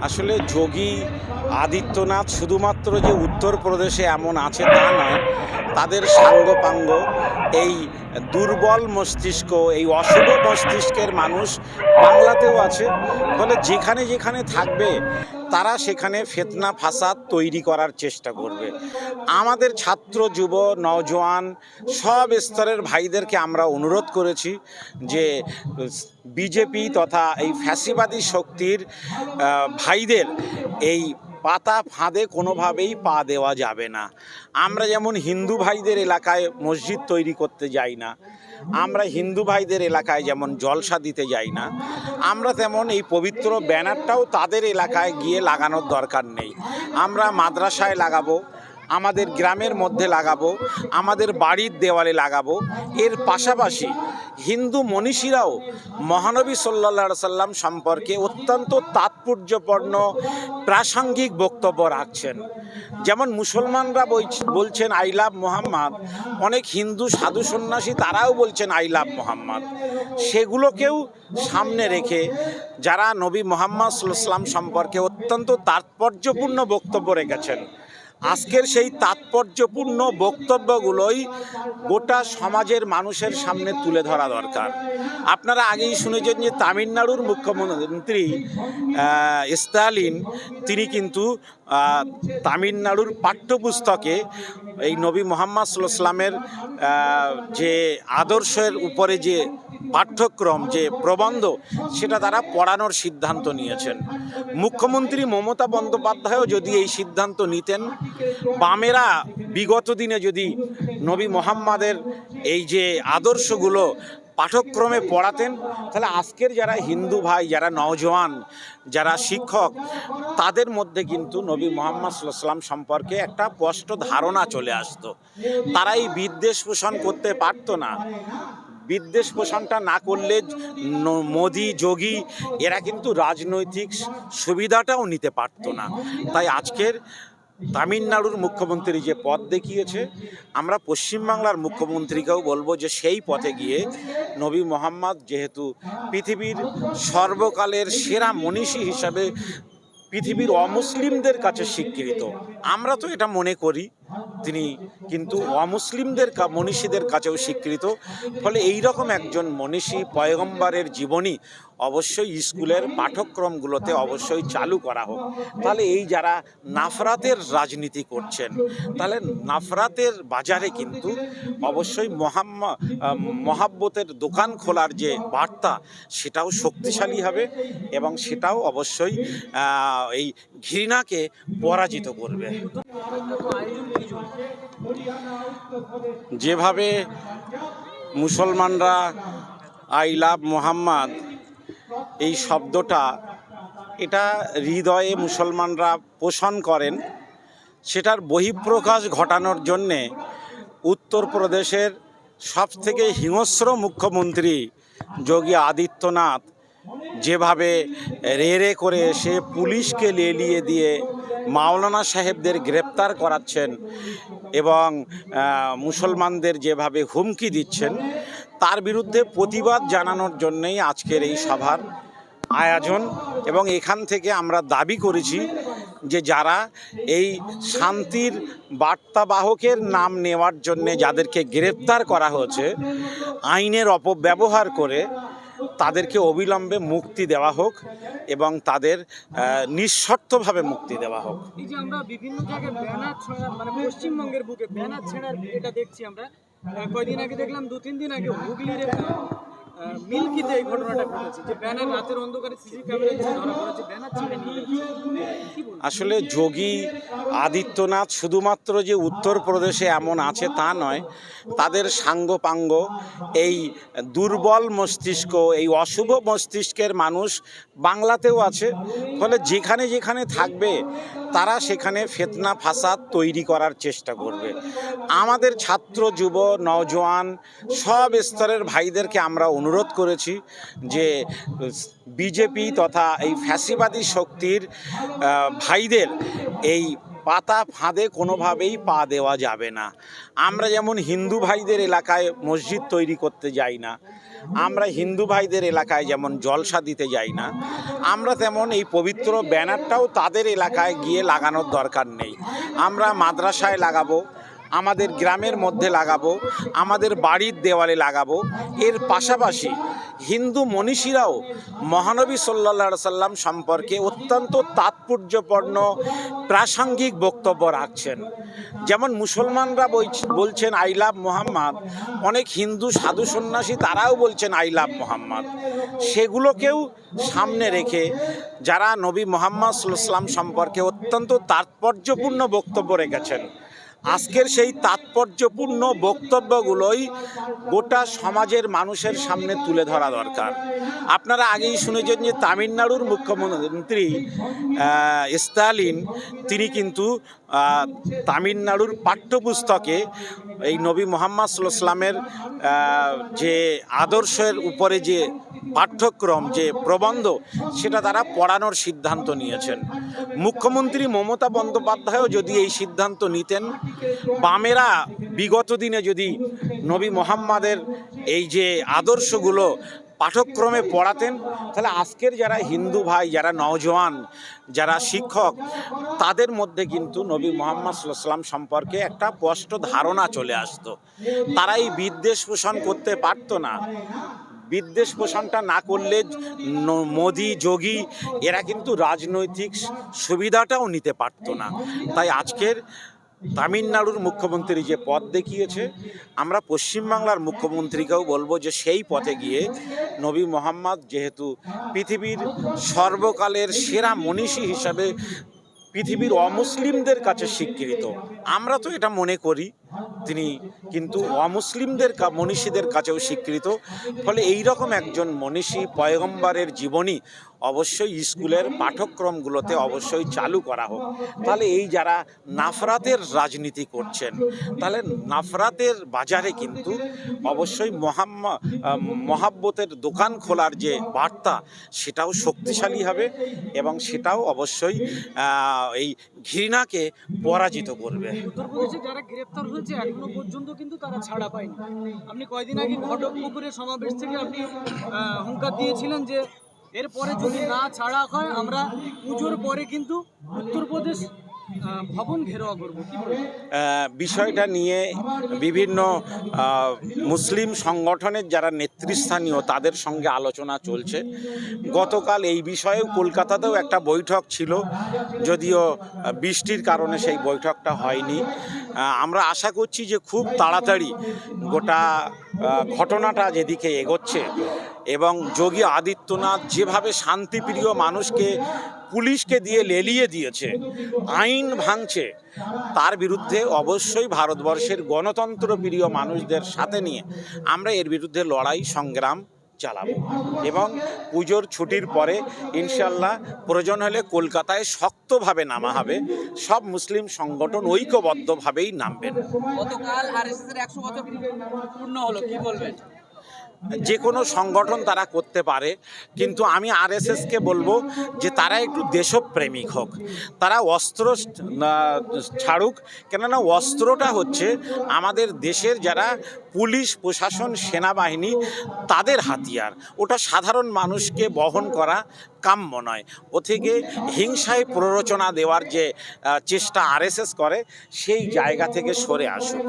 আসলে যোগী আদিত্যনাথ শুধুমাত্র যে উত্তরপ্রদেশে এমন আছে তা নয় তাদের সাঙ্গপাঙ্গ, এই দুর্বল মস্তিষ্ক, এই অশুভ মস্তিষ্কের মানুষ বাংলাতেও আছে। ফলে যেখানে যেখানে থাকবে, তারা সেখানে ফেতনা ফাসাদ তৈরি করার চেষ্টা করবে। আমাদের ছাত্র, যুব, নজওয়ান সব স্তরের ভাইদেরকে আমরা অনুরোধ করেছি যে, বিজেপি তথা এই ফ্যাসিবাদী শক্তির ভাইদের এই পাতা ফাঁদে কোনোভাবেই পা দেওয়া যাবে না। আমরা যেমন হিন্দু ভাইদের এলাকায় মসজিদ তৈরি করতে যাই না, আমরা হিন্দু ভাইদের এলাকায় যেমন জলসা দিতে যাই না, আমরা তেমন এই পবিত্র ব্যানারটাও তাদের এলাকায় গিয়ে লাগানোর দরকার নেই। আমরা মাদ্রাসায় লাগাবো, আমাদের গ্রামের মধ্যে লাগাবো, আমাদের বাড়ির দেওয়ালে লাগাবো, এর পাশাপাশি হিন্দু মনীষীরাও মহানবী সাল্লা সাল্লাম সম্পর্কে অত্যন্ত তাৎপর্যপূর্ণ প্রাসঙ্গিক বক্তব্য রাখছেন। যেমন মুসলমানরা বলছেন আই লাভ মোহাম্মদ, অনেক হিন্দু সাধু সন্ন্যাসী তারাও বলছেন আই লাভ মোহাম্মদ। সেগুলোকেও সামনে রেখে যারা নবী মোহাম্মদ সাল্লাম সম্পর্কে অত্যন্ত তাৎপর্যপূর্ণ বক্তব্য রেখেছেন আজকের সেই তাৎপর্যপূর্ণ বক্তব্যগুলোই গোটা সমাজের মানুষের সামনে তুলে ধরা দরকার। আপনারা আগেই শুনেছেন যে তামিলনাড়ুর মুখ্যমন্ত্রী স্টালিন তিনি কিন্তু তামিলনাড়ুর পাঠ্যপুস্তকে এই নবী মোহাম্মদ সাল্লামের যে আদর্শের উপরে যে পাঠ্যক্রম, যে প্রবন্ধ, সেটা তারা পড়ানোর সিদ্ধান্ত নিয়েছেন। মুখ্যমন্ত্রী মমতা বন্দ্যোপাধ্যায়ও যদি এই সিদ্ধান্ত নিতেন, বামেরা বিগত দিনে যদি নবী মোহাম্মদের এই যে আদর্শগুলো পাঠক্রমে পড়াতেন, তাহলে আজকের যারা হিন্দু ভাই, যারা নওজোয়ান, যারা শিক্ষক, তাদের মধ্যে কিন্তু নবী মোহাম্মদ সাল্লাম সম্পর্কে একটা স্পষ্ট ধারণা চলে আসতো। তারা এই বিদ্বেষ পোষণ করতে পারতো না। বিদ্বেষ পোষণটা না করলে মোদি, যোগী, এরা কিন্তু রাজনৈতিক সুবিধাটাও নিতে পারতো না। তাই আজকের তামিলনাড়ুর মুখ্যমন্ত্রী যে পথ দেখিয়েছে, আমরা পশ্চিমবাংলার মুখ্যমন্ত্রীকেও বলব যে সেই পথে গিয়ে নবী মোহাম্মদ যেহেতু পৃথিবীর সর্বকালের সেরা মনীষী হিসাবে পৃথিবীর অমুসলিমদের কাছে স্বীকৃত, আমরা তো এটা মনে করি, তিনি কিন্তু অমুসলিমদের মনীষীদের কাছেও স্বীকৃত, ফলে এই রকম একজন মনীষী পয়গম্বরের জীবনী অবশ্যই স্কুলের পাঠ্যক্রমগুলোতে অবশ্যই চালু করা হোক। তাহলে এই যারা নাফরাতের রাজনীতি করছেন, তাহলে নাফরাতের বাজারে কিন্তু অবশ্যই মহাম্মা মহাব্বতের দোকান খোলার যে বার্তা, সেটাও শক্তিশালী হবে এবং সেটাও অবশ্যই এই ঘৃণাকে পরাজিত করবে। যেভাবে মুসলমানরা আই লাভ মোহাম্মদ এই শব্দটা, এটা হৃদয়ে মুসলমানরা পোষণ করেন। সেটার বহিঃপ্রকাশ ঘটানোর জন্যে উত্তরপ্রদেশের সবথেকে হিংস্র মুখ্যমন্ত্রী যোগী আদিত্যনাথ যেভাবে রে রে করে এসে পুলিশকে লেলিয়ে দিয়ে মাওলানা সাহেবদের গ্রেপ্তার করাচ্ছেন এবং মুসলমানদের যেভাবে হুমকি দিচ্ছেন, তার বিরুদ্ধে প্রতিবাদ জানানোর জন্যই আজকের এই সভার আয়োজন এবং এখান থেকে আমরা দাবি করেছি যে যারা এই শান্তির বার্তাবাহকের নাম নেওয়ার জন্যে যাদেরকে গ্রেপ্তার করা হয়েছে, আইনের অপব্যবহার করে তাদেরকে অবিলম্বে মুক্তি দেওয়া হোক এবং তাদের নিঃশর্তভাবে মুক্তি দেওয়া হোক। মানে পশ্চিমবঙ্গের বুকে দেখছি আমরা। কয়দিন আগে দেখলাম দু তিন দিন আগে হুগলির মিল্কিতে এই ঘটনাটা ঘটেছে। যে ব্যানার রাতের অন্ধকারে সিসি আসলে যোগী আদিত্যনাথ শুধুমাত্র যে উত্তরপ্রদেশে এমন আছে তা নয়, তাদের সাঙ্গপাঙ্গ, এই দুর্বল মস্তিষ্ক, এই অশুভ মস্তিষ্কের মানুষ বাংলাতেও আছে। ফলে যেখানে যেখানে থাকবে তারা সেখানে ফেতনা ফাসাদ তৈরি করার চেষ্টা করবে। আমাদের ছাত্র, যুব, নওজোয়ান সব স্তরের ভাইদেরকে আমরা অনুরোধ করেছি যে বিজেপি তথা এই ফ্যাসিবাদী শক্তির ভাইদের এই পাতা ফাঁদে কোনোভাবেই পা দেওয়া যাবে না। আমরা যেমন হিন্দু ভাইদের এলাকায় মসজিদ তৈরি করতে যাই না আমরা হিন্দু ভাইদের এলাকায় যেমন জলসা দিতে যাই না, আমরা তেমন এই পবিত্র ব্যানারটাও তাদের এলাকায় গিয়ে লাগানোর দরকার নেই। আমরা মাদ্রাসায় লাগাবো আমাদের গ্রামের মধ্যে লাগাবো, আমাদের বাড়ির দেওয়ালে লাগাবো। এর পাশাপাশি হিন্দু মনীষীরাও মহানবী সাল্লা সাল্লাম সম্পর্কে অত্যন্ত তাৎপর্যপূর্ণ প্রাসঙ্গিক বক্তব্য রাখছেন। যেমন মুসলমানরা বলছেন, আই লাভ মোহাম্মদ। অনেক হিন্দু সাধু সন্ন্যাসী তারাও বলছেন, আই লাভ মোহাম্মদ। সেগুলোকেও সামনে রেখে যারা নবী মোহাম্মদ সাল্লাম সম্পর্কে অত্যন্ত তাৎপর্যপূর্ণ বক্তব্য রেখেছেন আজকের সেই তাৎপর্যপূর্ণ বক্তব্যগুলোই গোটা সমাজের মানুষের সামনে তুলে ধরা দরকার। আপনারা আগেই শুনেছেন যে তামিলনাড়ুর মুখ্যমন্ত্রী স্টালিন, তিনি কিন্তু তামিলনাড়ুর পাঠ্যপুস্তকে এই নবী মোহাম্মদ সাল্লামের যে আদর্শের উপরে যে পাঠ্যক্রম যে প্রবন্ধ, সেটা তারা পড়ানোর সিদ্ধান্ত নিয়েছেন। মুখ্যমন্ত্রী মমতা বন্দ্যোপাধ্যায়ও যদি এই সিদ্ধান্ত নিতেন, বামেরা বিগত দিনে যদি নবী মোহাম্মদের এই যে আদর্শগুলো পাঠক্রমে পড়াতেন, তাহলে আজকের যারা হিন্দু ভাই, যারা নওজওয়ান যারা শিক্ষক, তাদের মধ্যে কিন্তু নবী মোহাম্মদ সাল্লাম সম্পর্কে একটা স্পষ্ট ধারণা চলে আসতো। তারা এই বিদ্বেষ পোষণ করতে পারতো না। বিদ্বেষ পোষণটা না করলে মোদি, যোগী এরা কিন্তু রাজনৈতিক সুবিধাটাও নিতে পারতো না। তাই আজকের তামিলনাড়ুর মুখ্যমন্ত্রী যে পথ দেখিয়েছে, আমরা পশ্চিমবাংলার মুখ্যমন্ত্রীকেও বলব যে সেই পথে গিয়ে নবী মোহাম্মদ যেহেতু পৃথিবীর সর্বকালের সেরা মনীষী হিসাবে পৃথিবীর অমুসলিমদের কাছে স্বীকৃত, আমরা তো এটা মনে করি। তিনি কিন্তু অমুসলিমদের মনীষীদের কাছেও স্বীকৃত। ফলে এই রকম একজন মনীষী পয়গম্বরের জীবনী অবশ্যই স্কুলের পাঠ্যক্রমগুলোতে অবশ্যই চালু করা হোক। তাহলে এই যারা নাফরাতের রাজনীতি করছেন, তাহলে নাফরাতের বাজারে কিন্তু অবশ্যই মহাম্মা মহাব্বতের দোকান খোলার যে বার্তা, সেটাও শক্তিশালী হবে এবং সেটাও অবশ্যই এই ঘৃণাকে পরাজিত করবে। যারা গ্রেপ্তার হয়েছে এখনও পর্যন্ত কিন্তু তারা ছাড়া পায়নি। আপনি কয়দিন আগে ঘটক পুকুরের সমাবেশ থেকে আপনি হুঙ্কার দিয়েছিলেন যে এরপরে যদি না ছাড়া হয়, আমরা পুজোর পরে কিন্তু উত্তরপ্রদেশ ভবন ঘেরাও করব বিষয়টা নিয়ে বিভিন্ন মুসলিম সংগঠনের যারা নেতৃস্থানীয় তাদের সঙ্গে আলোচনা চলছে। গতকাল এই বিষয়েও কলকাতাতেও একটা বৈঠক ছিল, যদিও বৃষ্টির কারণে সেই বৈঠকটা হয়নি। আমরা আশা করছি যে খুব তাড়াতাড়ি গোটা ঘটনাটা যেদিকে এগোচ্ছে এবং যোগী আদিত্যনাথ যেভাবে শান্তিপ্রিয় মানুষকে পুলিশকে দিয়ে লেলিয়ে দিয়েছে, আইন ভাঙছে, তার বিরুদ্ধে অবশ্যই ভারতবর্ষের গণতন্ত্র প্রিয় মানুষদের সাথে নিয়ে আমরা এর বিরুদ্ধে লড়াই, সংগ্রাম চালাবো। এবং পুজোর ছুটির পরে ইনশাল্লাহ প্রয়োজন হলে কলকাতায় শক্তভাবে নামা হবে। সব মুসলিম সংগঠন ঐক্যবদ্ধভাবেই নামবেন। গতকাল এর একশো বছর পূর্ণ হলো, কি বলবেন? যে কোনো সংগঠন তারা করতে পারে, কিন্তু আমি আরএসএসকে বলব যে তারা একটু দেশপ্রেমিক হোক। তারা অস্ত্র ছাড়ুক, কেননা অস্ত্রটা হচ্ছে আমাদের দেশের যারা পুলিশ, প্রশাসন, সেনাবাহিনী, তাদের হাতিয়ার। ওটা সাধারণ মানুষকে বহন করা কাম্য নয়। ও থেকে হিংসায় প্ররোচনা দেওয়ার যে চেষ্টা আরএসএস করে, সেই জায়গা থেকে সরে আসুক।